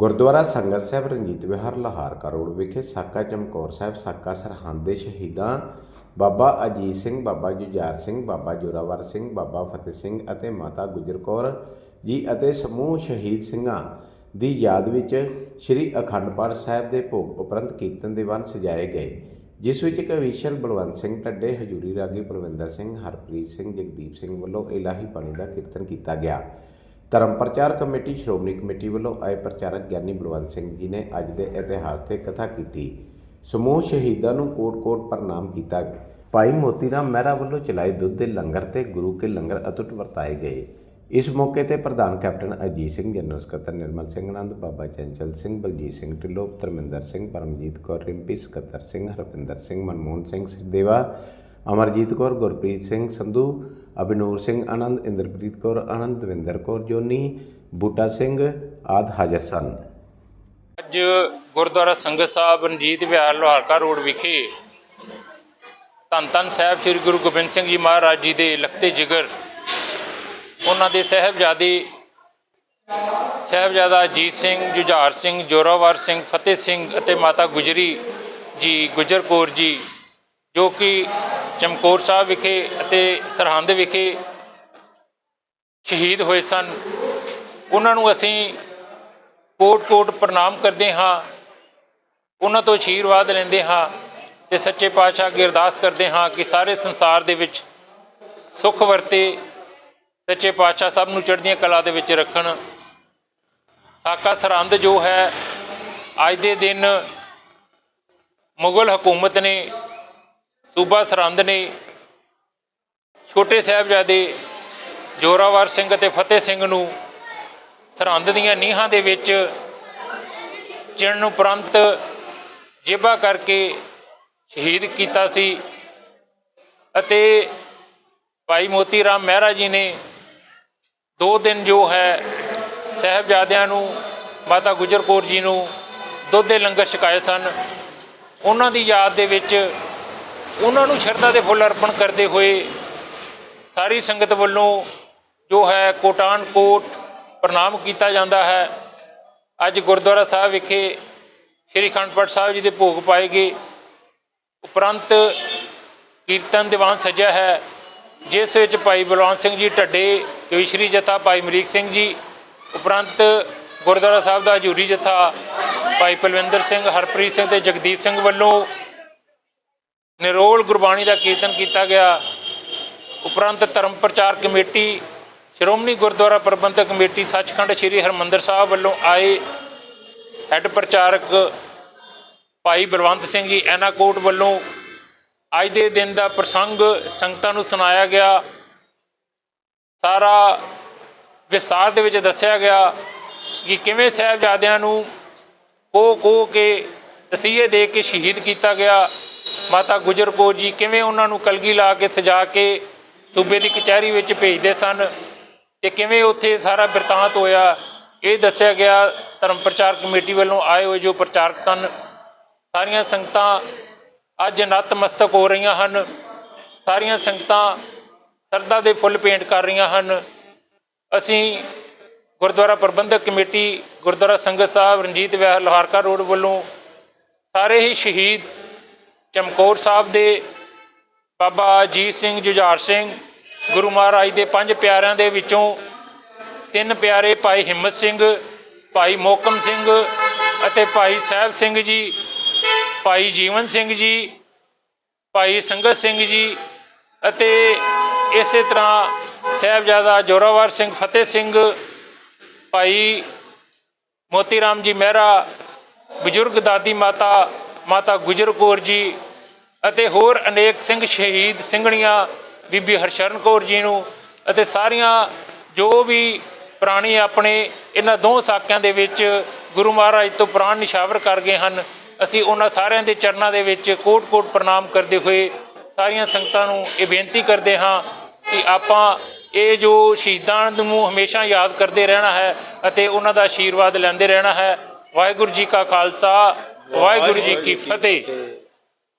ਗੁਰਦੁਆਰਾ ਸੰਗਤ ਸਾਹਿਬ ਰਣਜੀਤ ਵਿਹਾਰ ਲਾਹਾਰਕਾ ਰੋਡ ਵਿਖੇ ਸਾਕਾ ਚਮਕੌਰ ਸਾਹਿਬ, ਸਾਕਾ ਸਰਹੰਦ ਦੇ ਸ਼ਹੀਦਾਂ ਬਾਬਾ ਅਜੀਤ ਸਿੰਘ, ਬਾਬਾ ਜੁਝਾਰ ਸਿੰਘ, ਬਾਬਾ ਜੋਰਾਵਰ ਸਿੰਘ, ਬਾਬਾ ਫਤਿਹ ਸਿੰਘ ਅਤੇ ਮਾਤਾ ਗੁਜਰ ਕੌਰ ਜੀ ਅਤੇ ਸਮੂਹ ਸ਼ਹੀਦ ਸਿੰਘਾਂ ਦੀ ਯਾਦ ਵਿੱਚ ਸ੍ਰੀ ਅਖੰਡ ਪਾਠ ਸਾਹਿਬ ਦੇ ਭੋਗ ਉਪਰੰਤ ਕੀਰਤਨ ਦੀਵਾਨ ਸਜਾਏ ਗਏ, ਜਿਸ ਵਿੱਚ ਕਵੀਸ਼ਰ ਬਲਵੰਤ ਸਿੰਘ ਟੱਡੇ ਹਜੂਰੀ ਰਾਗੀ ਪ੍ਰਵਿੰਦਰ ਸਿੰਘ, ਹਰਪ੍ਰੀਤ ਸਿੰਘ, ਜਗਦੀਪ ਸਿੰਘ ਵੱਲੋਂ ਇਲਾਹੀ ਬਾਣੀ ਦਾ ਕੀਰਤਨ ਕੀਤਾ ਗਿਆ। ਧਰਮ ਪ੍ਰਚਾਰ ਕਮੇਟੀ, ਸ਼੍ਰੋਮਣੀ ਕਮੇਟੀ ਵੱਲੋਂ ਆਏ ਪ੍ਰਚਾਰਕ ਗਿਆਨੀ ਬਲਵੰਤ ਸਿੰਘ ਜੀ ਨੇ ਅੱਜ ਦੇ ਇਤਿਹਾਸ ਤੇ ਕਥਾ ਕੀਤੀ। ਸਮੂਹ ਸ਼ਹੀਦਾਂ ਨੂੰ ਕੋਟ-ਕੋਟ ਪ੍ਰਣਾਮ ਕੀਤਾ। ਭਾਈ ਮੋਤੀ ਰਾਮ ਮਹਿਰਾ ਵੱਲੋਂ ਚਲਾਏ ਦੁੱਧ ਦੇ ਲੰਗਰ ਤੇ ਗੁਰੂ ਕੇ ਲੰਗਰ ਅਤੁੱਟ ਵਰਤਾਏ ਗਏ। ਇਸ ਮੌਕੇ ਤੇ ਪ੍ਰਧਾਨ ਕੈਪਟਨ ਅਜੀਤ ਸਿੰਘ, ਜਨਰਲ ਸਕੱਤਰ ਨਿਰਮਲ ਸਿੰਘ ਆਨੰਦ, ਬਾਬਾ ਚੰਚਲ ਸਿੰਘ, ਬਲਜੀਤ ਸਿੰਘ ਢਿੱਲੋਂ, ਧਰਮਿੰਦਰ ਸਿੰਘ, ਪਰਮਜੀਤ ਕੌਰ ਰਿੰਪੀ, ਸਕੱਤਰ ਸਿੰਘ ਹਰਪਿੰਦਰ ਸਿੰਘ, ਮਨਮੋਹਨ ਸਿੰਘ ਸਿੱਧੇਵਾ ਅਮਰਜੀਤ ਕੌਰ, ਗੁਰਪ੍ਰੀਤ ਸਿੰਘ ਸੰਧੂ ਅਬਿਨੂਰ ਸਿੰਘ ਆਨੰਦ, ਇੰਦਰਪ੍ਰੀਤ ਕੌਰ ਆਨੰਦ ਦਵਿੰਦਰ ਕੌਰ ਜੋਨੀ, ਬੂਟਾ ਸਿੰਘ ਆਦ ਹਾਜ਼ਰ ਸਨ। ਅੱਜ ਗੁਰਦੁਆਰਾ ਸੰਗਤ ਸਾਹਿਬ ਰਣਜੀਤ ਵਿਹਾਰ ਲੋਹਾਰਕਾ ਰੋਡ ਵਿਖੇ ਧੰਨ ਧੰਨ ਸਾਹਿਬ ਸ੍ਰੀ ਗੁਰੂ ਗੋਬਿੰਦ ਸਿੰਘ ਜੀ ਮਹਾਰਾਜ ਜੀ ਦੇ ਲਖਤੇ ਜਿਗਰ, ਉਹਨਾਂ ਦੇ ਸਹਿਬਜ਼ਾਦੇ ਸਹਿਬਜ਼ਾਦਾ ਅਜੀਤ ਸਿੰਘ, ਜੁਝਾਰ ਸਿੰਘ, ਜੋਰਾਵਰ ਸਿੰਘ, ਫਤਿਹ ਸਿੰਘ ਅਤੇ ਮਾਤਾ ਗੁਜਰੀ ਜੀ, ਗੁਜਰ ਕੌਰ ਜੀ, ਜੋ ਕਿ ਚਮਕੌਰ ਸਾਹਿਬ ਵਿਖੇ ਅਤੇ ਸਰਹੰਦ ਵਿਖੇ ਸ਼ਹੀਦ ਹੋਏ ਸਨ। ਉਹਨਾਂ ਨੂੰ ਅਸੀਂ ਕੋਟ-ਕੋਟ ਪ੍ਰਣਾਮ ਕਰਦੇ ਹਾਂ। ਉਹਨਾਂ ਤੋਂ ਆਸ਼ੀਰਵਾਦ ਲੈਂਦੇ ਹਾਂ ਤੇ ਸੱਚੇ ਪਾਤਸ਼ਾਹ ਅੱਗੇ ਅਰਦਾਸ ਕਰਦੇ ਹਾਂ ਕਿ ਸਾਰੇ ਸੰਸਾਰ ਦੇ ਵਿੱਚ ਸੁਖ ਵਰਤੇ, ਸੱਚੇ ਪਾਤਸ਼ਾਹ ਸਭ ਨੂੰ ਚੜ੍ਹਦੀਆਂ ਕਲਾ ਦੇ ਵਿੱਚ ਰੱਖਣ। ਸਾਕਾ ਸਰਹੰਦ ਜੋ ਹੈ, ਅੱਜ ਦੇ ਦਿਨ ਮੁਗਲ ਹਕੂਮਤ ਨੇ ਸੂਬਾ ਸਰਹੰਦ ਨੇ ਛੋਟੇ ਸਾਹਿਬਜ਼ਾਦੇ ਜੋਰਾਵਰ ਸਿੰਘ ਅਤੇ ਫਤਿਹ ਸਿੰਘ ਨੂੰ ਸਰਹੰਦ ਦੀਆਂ ਨੀਹਾਂ ਦੇ ਵਿੱਚ ਚਿਣਨ ਉਪਰੰਤ ਜੇਬਾ ਕਰਕੇ ਸ਼ਹੀਦ ਕੀਤਾ ਸੀ ਅਤੇ ਭਾਈ ਮੋਤੀ ਰਾਮ ਮਹਿਰਾ ਜੀ ਨੇ ਦੋ ਦਿਨ ਜੋ ਹੈ ਸਹਿਬਜ਼ਾਦਿਆਂ ਨੂੰ, ਮਾਤਾ ਗੁਜਰ ਕੌਰ ਜੀ ਨੂੰ ਦੁੱਧ ਦੇ ਲੰਗਰ ਛਕਾਏ ਸਨ। ਉਹਨਾਂ ਦੀ ਯਾਦ ਦੇ ਵਿੱਚ ਉਹਨਾਂ ਨੂੰ ਸ਼ਰਧਾ ਦੇ ਫੁੱਲ ਅਰਪਣ ਕਰਦੇ ਹੋਏ ਸਾਰੀ ਸੰਗਤ ਵੱਲੋਂ ਜੋ ਹੈ ਕੋਟਾਨ ਕੋਟ ਪ੍ਰਣਾਮ ਕੀਤਾ ਜਾਂਦਾ ਹੈ। ਅੱਜ ਗੁਰਦੁਆਰਾ ਸਾਹਿਬ ਵਿਖੇ ਸ੍ਰੀ ਅਖੰਡ ਪਾਠ ਸਾਹਿਬ ਜੀ ਦੇ ਭੋਗ ਪਾਏ ਗਏ। ਉਪਰੰਤ ਕੀਰਤਨ ਦੀਵਾਨ ਸਜਿਆ ਹੈ, ਜਿਸ ਵਿੱਚ ਭਾਈ ਬਲਵੰਤ ਸਿੰਘ ਜੀ ਢੱਡੇ ਕਵੀਸ਼ਰੀ ਜਥਾ, ਭਾਈ ਮਰੀਕ ਸਿੰਘ ਜੀ, ਉਪਰੰਤ ਗੁਰਦੁਆਰਾ ਸਾਹਿਬ ਦਾ ਹਜੂਰੀ ਜਥਾ, ਭਾਈ ਪਲਵਿੰਦਰ ਸਿੰਘ, ਹਰਪ੍ਰੀਤ ਸਿੰਘ ਤੇ ਜਗਦੀਪ ਸਿੰਘ ਵੱਲੋਂ ਨਿਰੋਲ ਗੁਰਬਾਣੀ ਦਾ ਕੀਰਤਨ ਕੀਤਾ ਗਿਆ। ਉਪਰੰਤ ਧਰਮ ਪ੍ਰਚਾਰ ਕਮੇਟੀ, ਸ਼੍ਰੋਮਣੀ ਗੁਰਦੁਆਰਾ ਪ੍ਰਬੰਧਕ ਕਮੇਟੀ ਸੱਚਖੰਡ ਸ੍ਰੀ ਹਰਮੰਦਰ ਸਾਹਿਬ ਵੱਲੋਂ ਆਏ ਹੈੱਡ ਪ੍ਰਚਾਰਕ ਭਾਈ ਬਲਵੰਤ ਸਿੰਘ ਜੀ ਐਨਾਕੋਟ ਵੱਲੋਂ ਅੱਜ ਦੇ ਦਿਨ ਦਾ ਪ੍ਰਸੰਗ ਸੰਗਤਾਂ ਨੂੰ ਸੁਣਾਇਆ ਗਿਆ। ਸਾਰਾ ਵਿਸਤਾਰ ਦੇ ਵਿੱਚ ਦੱਸਿਆ ਗਿਆ ਕਿ ਕਿਵੇਂ ਸਾਹਿਬਜ਼ਾਦਿਆਂ ਨੂੰ ਕੋ ਕੋ ਕੇ ਤਸੀਹੇ ਦੇ ਕੇ ਸ਼ਹੀਦ ਕੀਤਾ ਗਿਆ। ਮਾਤਾ ਗੁਜਰ ਕੌਰ ਜੀ ਕਿਵੇਂ ਉਹਨਾਂ ਨੂੰ ਕਲਗੀ ਲਾ ਕੇ ਸਜਾ ਕੇ ਸੂਬੇ ਦੀ ਕਚਹਿਰੀ ਵਿੱਚ ਭੇਜਦੇ ਸਨ ਤੇ ਕਿਵੇਂ ਉੱਥੇ ਸਾਰਾ ਬਿਰਤਾਂਤ ਹੋਇਆ? ਇਹ ਦੱਸਿਆ ਗਿਆ ਧਰਮ ਪ੍ਰਚਾਰ ਕਮੇਟੀ ਵੱਲੋਂ ਆਏ ਹੋਏ ਜੋ ਪ੍ਰਚਾਰਕ ਸਨ। ਸਾਰੀਆਂ ਸੰਗਤਾਂ ਅੱਜ ਨਤਮਸਤਕ ਹੋ ਰਹੀਆਂ ਹਨ। ਸਾਰੀਆਂ ਸੰਗਤਾਂ ਸਰਦਾ ਦੇ ਫੁੱਲ ਪੇਂਟ ਕਰ ਰਹੀਆਂ ਹਨ। ਅਸੀਂ ਗੁਰਦੁਆਰਾ ਪ੍ਰਬੰਧਕ ਕਮੇਟੀ, ਗੁਰਦੁਆਰਾ ਸੰਗਤ ਸਾਹਿਬ, ਰਣਜੀਤ ਵਿਹਾਰ, ਲੋਹਾਰਕਾ ਰੋਡ ਵੱਲੋਂ ਸਾਰੇ ਹੀ ਸ਼ਹੀਦ ਚਮਕੌਰ ਸਾਹਿਬ ਦੇ ਬਾਬਾ ਅਜੀਤ ਸਿੰਘ ਜੁਝਾਰ ਸਿੰਘ, ਗੁਰੂ ਮਹਾਰਾਜ ਦੇ ਪੰਜ ਪਿਆਰਿਆਂ ਦੇ ਵਿੱਚੋਂ ਤਿੰਨ ਪਿਆਰੇ ਭਾਈ ਹਿੰਮਤ ਸਿੰਘ, ਭਾਈ ਮੋਕਮ ਸਿੰਘ ਅਤੇ ਭਾਈ ਸਾਹਿਬ ਸਿੰਘ ਜੀ, ਭਾਈ ਜੀਵਨ ਸਿੰਘ ਜੀ, ਭਾਈ ਸੰਗਤ ਸਿੰਘ ਜੀ ਅਤੇ ਇਸੇ ਤਰ੍ਹਾਂ ਸਾਹਿਬਜ਼ਾਦਾ ਜੋਰਾਵਰ ਸਿੰਘ, ਫਤਿਹ ਸਿੰਘ, ਭਾਈ ਮੋਤੀ ਰਾਮ ਜੀ ਮਹਿਰਾ, ਬਜ਼ੁਰਗ ਦਾਦੀ ਮਾਤਾ ਮਾਤਾ ਗੁਜਰ ਕੌਰ ਜੀ ਅਤੇ ਹੋਰ ਅਨੇਕ ਸਿੰਘ ਸ਼ਹੀਦ ਸਿੰਘਣੀਆਂ ਬੀਬੀ ਹਰਸ਼ਰਨ ਕੌਰ ਜੀ ਨੂੰ ਅਤੇ ਸਾਰੀਆਂ ਜੋ ਵੀ ਪ੍ਰਾਣੀ ਆਪਣੇ ਇਹਨਾਂ ਦੋ ਸਾਕਿਆਂ ਦੇ ਵਿੱਚ ਗੁਰੂ ਮਹਾਰਾਜ ਤੋਂ ਪ੍ਰਾਣ ਨਿਸ਼ਾਵਰ ਕਰ ਗਏ ਹਨ, ਅਸੀਂ ਉਹਨਾਂ ਸਾਰਿਆਂ ਦੇ ਚਰਨਾਂ ਦੇ ਵਿੱਚ ਕੋਟ-ਕੋਟ ਪ੍ਰਣਾਮ ਕਰਦੇ ਹੋਏ ਸਾਰੀਆਂ ਸੰਗਤਾਂ ਨੂੰ ਇਹ ਬੇਨਤੀ ਕਰਦੇ ਹਾਂ ਕਿ ਆਪਾਂ ਇਹ ਜੋ ਸ਼ਹੀਦਾਂ ਨੂੰ ਹਮੇਸ਼ਾ ਯਾਦ ਕਰਦੇ ਰਹਿਣਾ ਹੈ ਅਤੇ ਉਹਨਾਂ ਦਾ ਆਸ਼ੀਰਵਾਦ ਲੈਂਦੇ ਰਹਿਣਾ ਹੈ। ਵਾਹਿਗੁਰੂ ਜੀ ਕਾ ਖਾਲਸਾ ਵਾਹਿਗੁਰੂ ਜੀ ਕੀ ਫਤਿਹ।